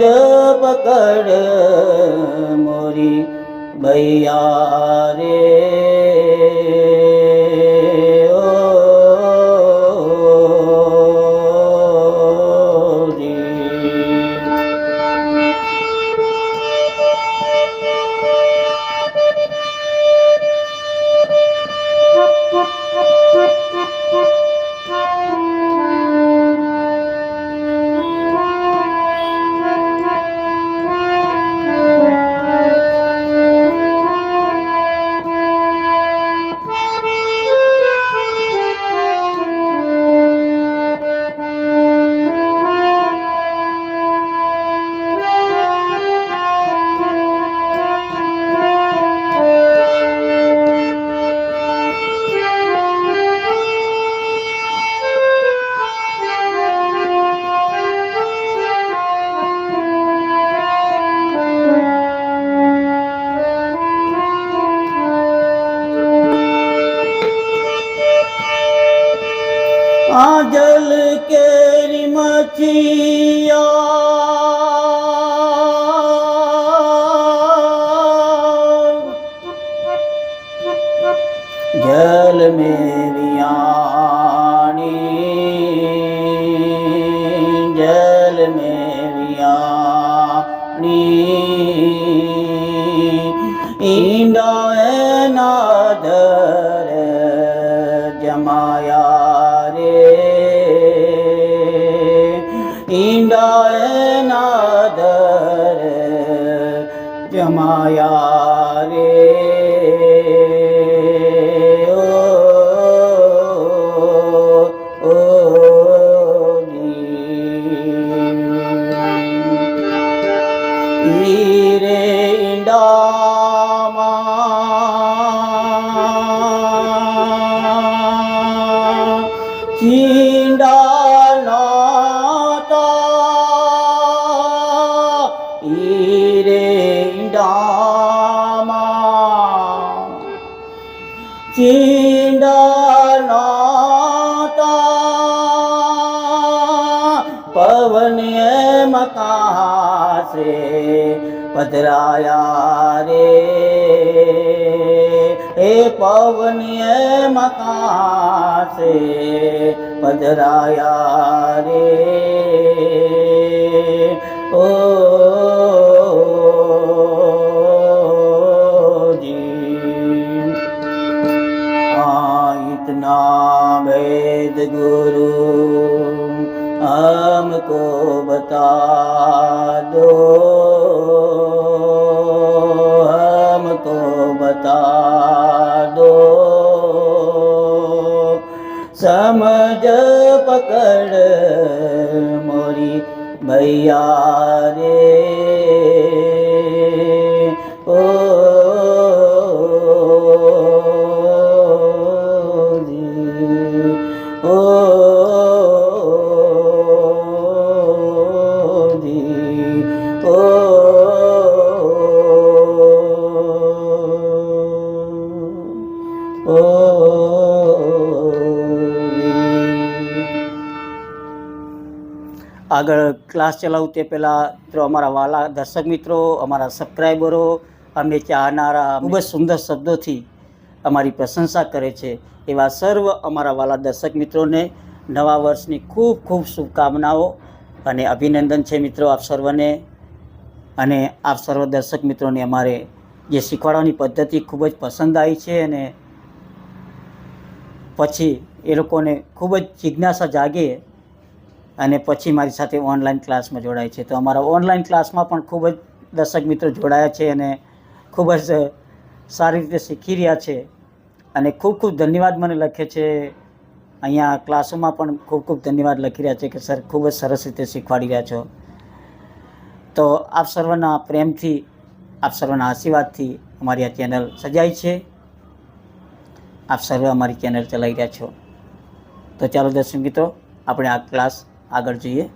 પગ પકડ મોરી ભૈયા રે જલ વને મકાશે પધરાયા રે હે પવને મકાશે પધરાયા રે ઓ इतना वेद गुरु आ हमको बता दो हमको बता दो समझ पकड़ मोरी भैया रे ओ जी, ओ આગળ ક્લાસ ચલાવું તે પહેલાં મિત્રો અમારા વાલા દર્શક મિત્રો, અમારા સબસ્ક્રાઈબરો અમે ચાહનારા ખૂબ જ સુંદર શબ્દોથી અમારી પ્રશંસા કરે છે. એવા સર્વ અમારા વાલા દર્શક મિત્રોને નવા વર્ષની ખૂબ ખૂબ શુભકામનાઓ અને અભિનંદન છે મિત્રો આપ સર્વને. અને આપ સર્વ દર્શક મિત્રોને અમારે જે શીખવાડવાની પદ્ધતિ ખૂબ જ પસંદ આવી છે અને પછી એ લોકોને ખૂબ જ જિજ્ઞાસા જાગે અને પછી મારી સાથે ઓનલાઈન ક્લાસમાં જોડાય છે. તો અમારા ઓનલાઈન ક્લાસમાં પણ ખૂબ જ દર્શક મિત્રો જોડાયા છે અને ખૂબ જ સારી રીતે શીખી રહ્યા છે. અને ખૂબ ખૂબ ધન્યવાદ મને લખે છે. અહીંયા ક્લાસોમાં પણ ખૂબ ખૂબ ધન્યવાદ લખી રહ્યા છે કે સર ખૂબ જ સરસ રીતે શીખવાડી રહ્યા છો. તો આપ સર્વના પ્રેમથી, આપ સર્વના આશીર્વાદથી અમારી આ ચેનલ સજાય છે. આપ સર્વે અમારી ચેનલ ચલાવી રહ્યા છો. તો ચાલો દર્શક મિત્રો, આપણે આ ક્લાસ આગળ જોઈએ.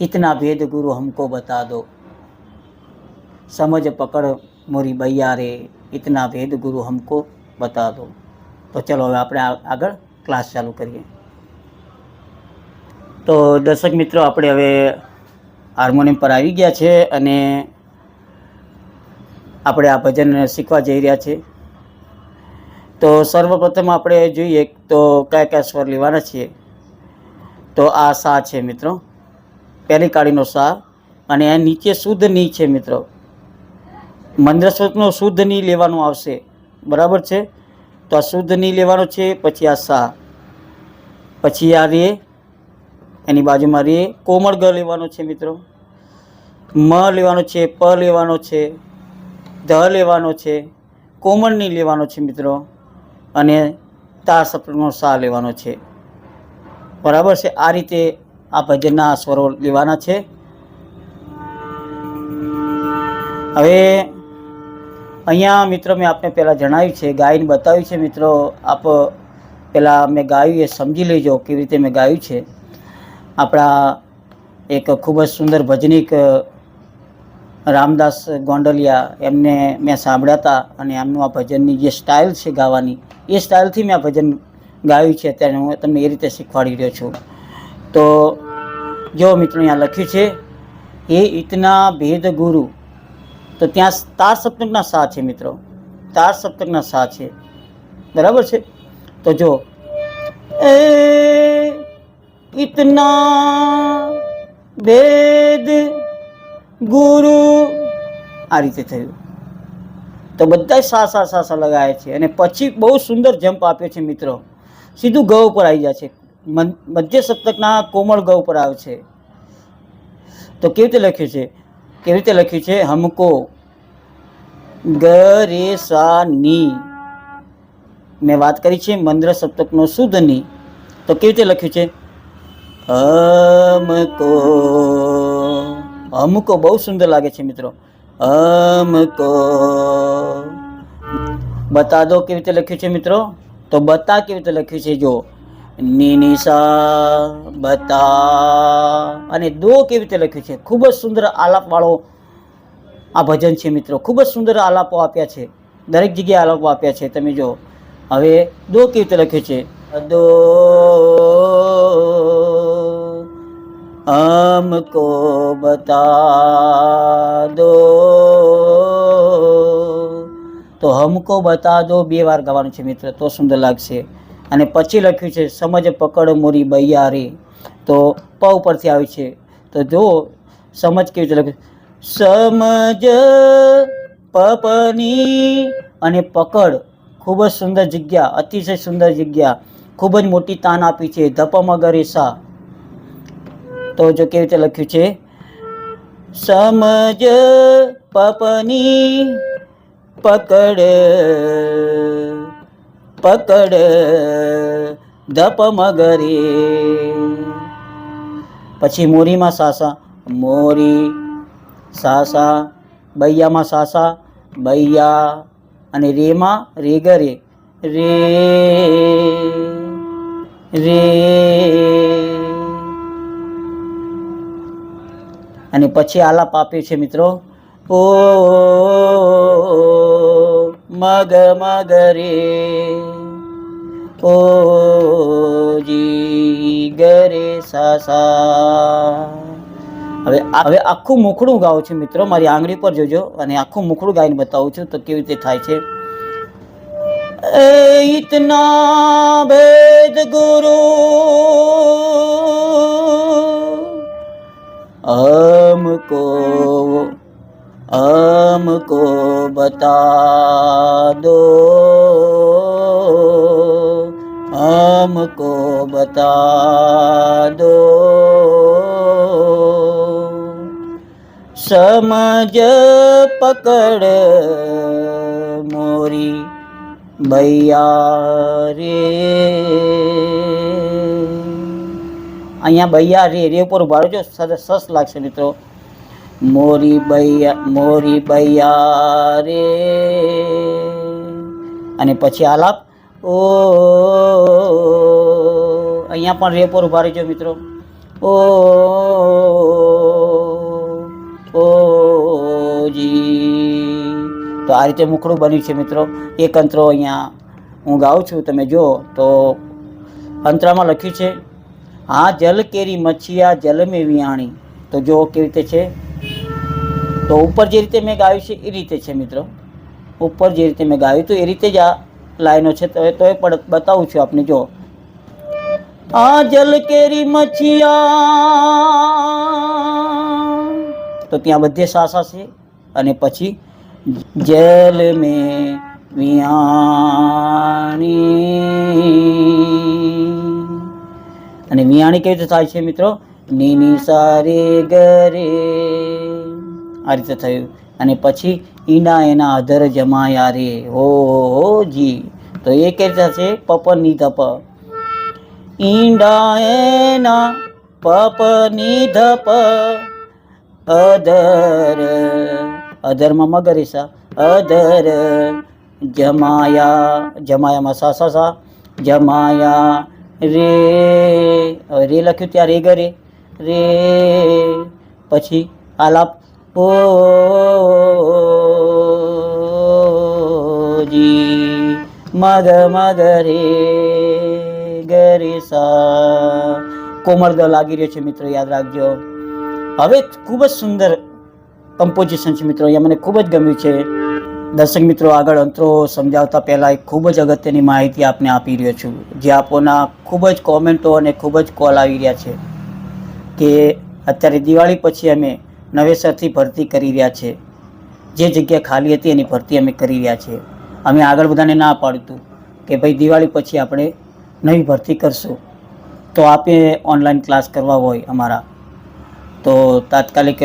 ઇતના ભેદ ગુરુ હમકો બતા દો. સમજ પકડ મોરી બૈયા રે ઇતના ભેદ ગુરુ હમકો બતા દો. તો ચલો હવે આપણે આગળ ક્લાસ ચાલુ કરીએ. તો દર્શક મિત્રો, આપણે હવે હાર્મોનિયમ પર આવી ગયા છે અને આપણે આ ભજન શીખવા જઈ રહ્યા છે. તો સર્વપ્રથમ આપણે જોઈએ તો કયા કયા સ્વર લેવાના છીએ તો આ સા છે મિત્રો. પહેલી કાળીનો સા અને એ નીચે શુદ્ધની છે મિત્રો. મંદ્રસ્વતનો શુદ્ધની લેવાનું આવશે. બરાબર છે? તો આ શુદ્ધની લેવાનો છે, પછી આ સા. પછી આ રે, એની બાજુમાં રે, કોમળ ગ લેવાનો છે મિત્રો. મ લેવાનો છે, પ લેવાનો છે, ધ લેવાનો છે કોમળની લેવાનો છે મિત્રો. અને તા સપ્તકનો સા લેવાનો છે. બરાબર છે? આ રીતે આ ભજનના સ્વરો લેવાના છે. હવે અહીંયા મિત્રો મેં આપને પહેલાં જણાવ્યું છે ગાઈને બતાવ્યું છે મિત્રો. આપ પહેલાં મેં ગાયું, એ સમજી લેજો કેવી રીતે મેં ગાયું છે. આપણા એક ખૂબ જ સુંદર ભજનીક રામદાસ ગોંડલિયા, એમને મેં સાંભળ્યા હતા અને એમનું આ ભજનની જે સ્ટાઇલ છે ગાવાની, એ સ્ટાઇલથી મેં આ ભજન ગાયું છે અત્યારે હું તમને એ રીતે શીખવાડી રહ્યો છું. તો જો મિત્રો અહીંયા લખ્યું છે એ ઇતના ભેદ ગુરુ. તો ત્યાં તાર સપ્તકના સા છે મિત્રો. તાર સપ્તકના સા છે. બરાબર છે? તો જો, એ ઇતના ભેદ ગુરુ. આ રીતે થયું. તો બધા સા સા સા સા લગાવે છે. અને પછી બહુ સુંદર જમ્પ આપ્યો છે મિત્રો. સીધું ગૌ ઉપર આવી જાય છે. મધ્ય સપ્તકના કોમળ ગૌ ઉપર આવે છે. તો કેવી રીતે લખ્યું છે? કેવી રીતે લખ્યું છે? હમકો ગ રે સા ની મેં વાત કરી છે મંદ્ર સપ્તકનો શુદ્ધની તો કેવી રીતે લખ્યું છે? અમકો હમકો બહુ સુંદર લાગે છે મિત્રો. અમકો બતા દો કેવી રીતે લખ્યું છે મિત્રો? તો બતા કેવી રીતે લખ્યું છે જો? નિનિસા બતા. અને દો કેવી રીતે લખ્યું છે? ખૂબ જ સુંદર આલાપવાળો આ ભજન છે મિત્રો. ખૂબ જ સુંદર આલાપો આપ્યા છે. દરેક જગ્યાએ આલાપો આપ્યા છે. તમે જો. હવે દો કેવી રીતે લખ્યું છે? દો. અમકો બતા દો. તો હમકો બતા દો, બે વાર ગાવાનું છે મિત્ર, તો સુંદર લાગશે. અને પછી લખ્યું છે, સમજ પકડ મોરી બૈયારી. તો પ ઉપરથી આવી છે. તો જો, સમજ કેવી રીતે લખ્યું સમજ પપની અને પકડ. ખૂબ જ સુંદર જગ્યા, અતિશય સુંદર જગ્યા. ખૂબ જ મોટી તાન આપી છે, ધપ મગરે સા તો જો કેવી રીતે લખ્યું છે? સમજ પપની પકડ પકડ ધપ મગરે. પછી મોરીમાં સાસા, મોરી, સાસા, બૈયામાં સાસા, બૈયા અને રેમાં રેગરે. રે રે. અને પછી આલાપ આપ્યો છે મિત્રો. ઓ મગ મગ રે ઓ જી ગરે સાસા. હવે હવે આખું મુખડું ગાઉં છું મિત્રો, મારી આંગળી પર જોજો અને આખું મુખડું ગાઈને બતાવું છું તો કેવી રીતે થાય છે. એ ઇતના ભેદ ગુરુ અમકો हमको बता दो हमको बता दो समझ पकड़ मोरी ભૈયા રે અહીંયા બૈયા રે રે ઉપર ઉભા રહેજો સરસ સરસ લાગશે મિત્રો મોરી બૈયા મોરી બૈયા રે અને પછી આલાપ. ઓ, અહીંયા પણ રે પર ઊભા રહેજો મિત્રો. ઓ ઓ, જી. તો આ રીતે મુખડું બન્યું છે મિત્રો. એક અંતરો અહીંયા હું ગાઉં છું, તમે જુઓ તો અંતરામાં લખ્યું છે, આ જલ કેરી મચ્છિયા જલ મેં વિયાણી. તો જો કેવી રીતે છે. તો ઉપર જે રીતે મેં ગાયું છે એ રીતે છે મિત્રો. ઉપર જે રીતે મેં ગાયું તો એ રીતે જ આ લાઈનો છે તો એ પણ બતાવું છું આપને, જો. આ જલ કેરી મચ્છિયા. તો ત્યાં બધે સાસા છે અને પછી જલ મેં વિયાણી. અને વિયાણી કેવી રીતે થાય છે મિત્રો? નીની સારે ગરે આ રીતે થયું. અને પછી ઈંડા એના અધર જમાયા રે. હો હો જી. તો એ રીતે થશે પપની ધપ. ઈંડા એના પપની ધપ. અધર, અધરમાં મગરેસા અધર, જમાયા, જમાયામાં સા સા સા. જમાયા રે રે લખ્યું ત્યાં રે ગરે. રે, પછી આલાપ ઓ જી, મદ મગ રે ગરે સા કોમળ દ લાગી રહ્યો છે મિત્રો, યાદ રાખજો. હવે ખૂબ જ સુંદર કમ્પોઝિશન છે મિત્રો, અહીંયા મને ખૂબ જ ગમ્યું છે. દર્શક મિત્રો, આગળ અંતરો સમજાવતા પહેલાં એક ખૂબ જ અગત્યની માહિતી આપને આપી રહ્યો છું, જે આપોના ખૂબ જ કોમેન્ટો અને ખૂબ જ કોલ આવી રહ્યા છે કે અત્યારે દિવાળી પછી અમે નવેસરથી ભરતી કરી રહ્યા છે. જે જગ્યા ખાલી હતી એની ભરતી અમે કરી રહ્યા છીએ અમે આગળ બધાને ના પાડતું કે ભાઈ દિવાળી પછી આપણે નવી ભરતી કરશું. તો આપે ઓનલાઈન ક્લાસ કરવા હોય અમારા. તો તાત્કાલિક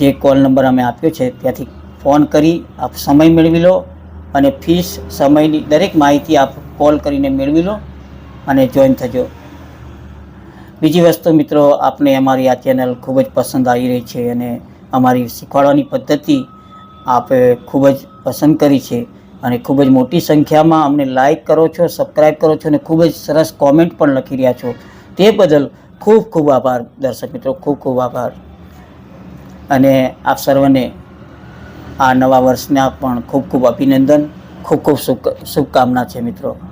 જે કોલ નંબર અમે આપ્યો છે ત્યાંથી ફોન કરી, આપ સમય મેળવી લો અને ફીસ સમયની દરેક માહિતી આપ કોલ કરીને મેળવી લો અને જોઈન થજો. બીજી વસ્તુ મિત્રો, આપને અમારી આ ચેનલ ખૂબ જ પસંદ આવી રહી છે અને અમારી શીખવાડવાની પદ્ધતિ આપે ખૂબ જ પસંદ કરી છે અને ખૂબ જ મોટી સંખ્યામાં અમને લાઇક કરો છો સબસ્ક્રાઈબ કરો છો અને ખૂબ જ સરસ કોમેન્ટ પણ લખી રહ્યા છો. તે બદલ ખૂબ ખૂબ આભાર, દર્શક મિત્રો, ખૂબ ખૂબ આભાર. અને આપ સર્વને આ નવા વર્ષના પણ ખૂબ ખૂબ અભિનંદન, ખૂબ ખૂબ શુભ શુભકામના છે મિત્રો.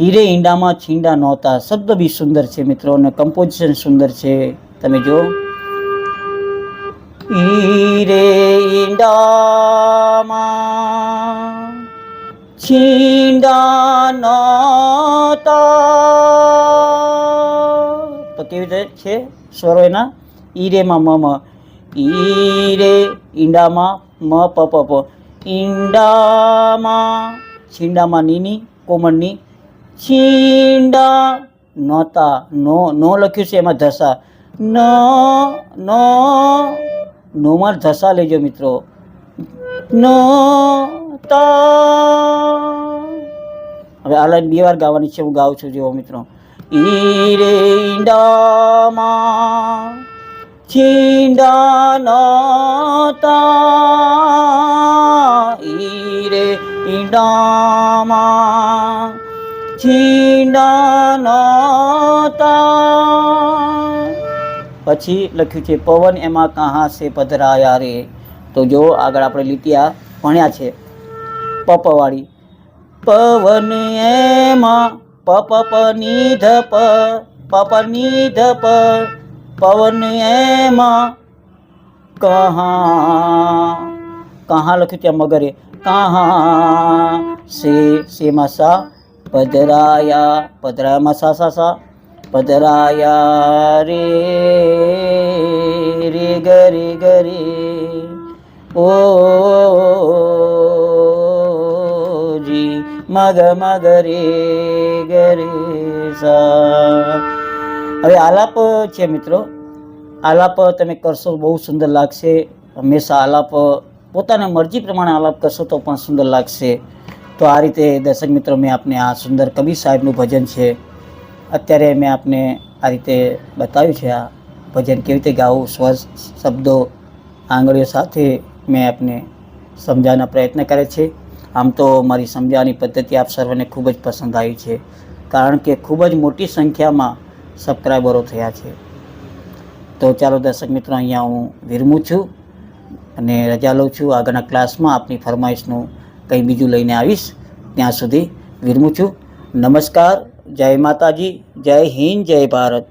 હીરે ઈંડામાં છીંડા નહોતા. શબ્દ બી સુંદર છે મિત્રો અને કમ્પોઝિશન સુંદર છે. તમે જો હીરે ઈંડામાં છીંડા નહોતા. તો કેવી રીતે છે? સ્વરો એના. ઈરેમાં મ મ. ઈરે ઈંડામાં મ પ પ. ઈંડામાં, છીંડામાં નીની, કોમળની છીંડા નહોતા નો નો લખ્યું છે એમાં ધસા ન નો નોમાં ધસા લેજો મિત્રો ન હવે આ લાઈન બે વાર ગાવાની છે હું ગાઉં છું જેવો મિત્રો ઈરે ઈંડામાં છીંડા નહોતા ઈરે ઈંડામાં છીંડા નહોતા પછી લખ્યું છે, પવન એમાં કહા સે પધરાયા રે. તો જો આગળ આપણે લીટીયા ભણ્યા છે, પપવાળી. પવન એમાં પપ પ નિધ પ પપ નિધ પ પવન એમાં કહા. કહા લખ્યું ત્યાં મગરે, કહા સે, સેમાં સા પધરાયા પધરાયામાં સા સા સા પધરાયા રે રે ગરે ગરે ઓ જી મગ મગ રે ગરે સા હવે આલાપ છે મિત્રો. આલાપ તમે કરશો બહુ સુંદર લાગશે. હંમેશા આલાપ પોતાના મરજી પ્રમાણે આલાપ કરશો તો પણ સુંદર લાગશે. તો આ રીતે દર્શક મિત્રો મેં આપને આ સુંદર કબીર સાહેબનું ભજન છે. અત્યારે મેં આપને આ રીતે બતાવ્યું છે આ ભજન કેવી રીતે ગાવું, સ્વર, શબ્દો, આંગળીઓ સાથે મેં આપને સમજાવવાના પ્રયત્ન કરે છે. આમ તો મારી સમજાવવાની પદ્ધતિ આપ સર્વને ખૂબ જ પસંદ આવી છે, કારણ કે ખૂબ જ મોટી સંખ્યામાં સબસ્ક્રાઈબરો થયા છે. તો ચાલો દર્શક મિત્રો, અહીંયા હું વિરમું છું અને રજા લઉં છું. આગળના ક્લાસમાં આપની ફરમાઈશનું કંઈ બીજું લઈને આવીશ, ત્યાં સુધી વિરમું છું. નમસ્કાર, જય માતાજી, જય હિન્દ, જય ભારત.